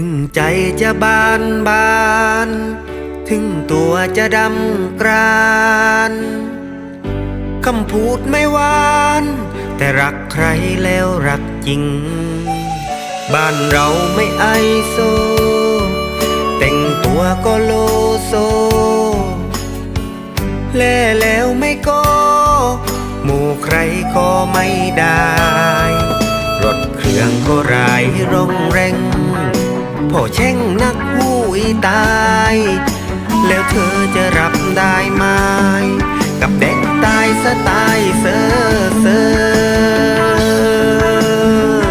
ึงใจจะบานบาน ถึงตัวจะดำกรานคำพูดไม่หวาน แต่รักใครแล้วรักจริง บ้านเราไม่ไอโซ แต่งตัวก็โลโซ แล่แล้วไม่ก็หมู่ใครก็ไม่ได้ รถเครื่องก็รายร่องแรง พ่อแช่งนักหูยตาย แล้วเธอจะรับได้ไหม กับเด็กตายสไตล์เซอร์เซอร์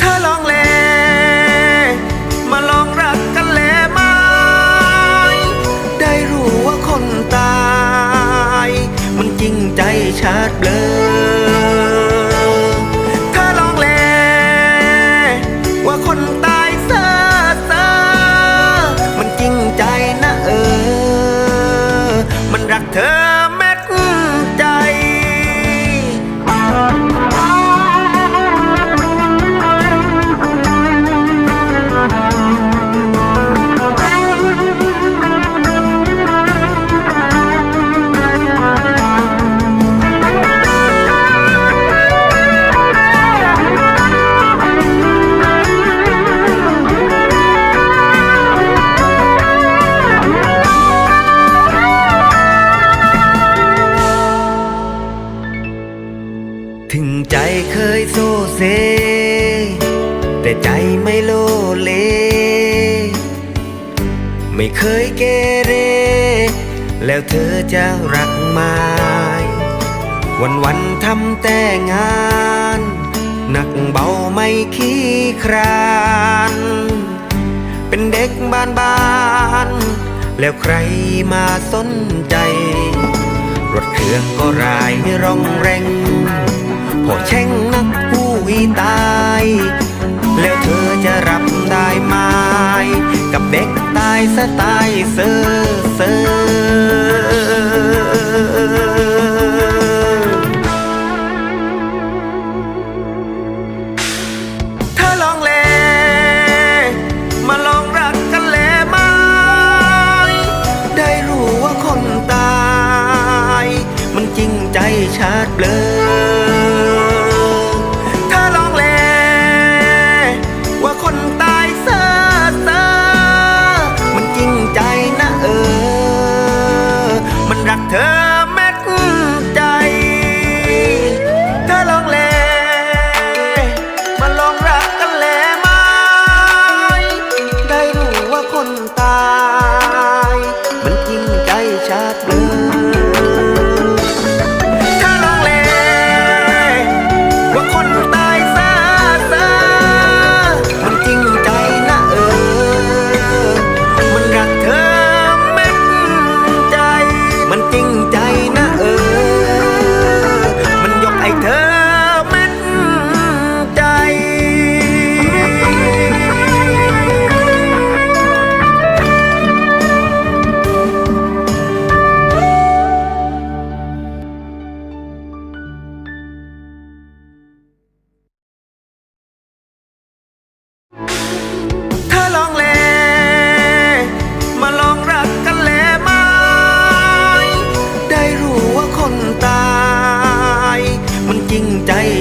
ถ้าลองแลมาลองรัก เธอ เคยโซเซ แต่ใจไม่โลเล ไม่เคยเกเร แล้วเธอจะรักไหมวันวันทำแต่งาน หนักเบาไม่ขี้คราน เป็นเด็กบ้านบ้านแล้วใครมาสนใจ รถเครื่องก็รายร่องแรง พอแช่งนักผู้อีตาย แล้วเธอจะรับได้ไหมกับเด็กตายสไตล์เซอร์เซอร์ถ้าลองแลมาลองรักกันแลไหมได้รู้ว่าคนตายมันจริงใจชาดเบลอ มั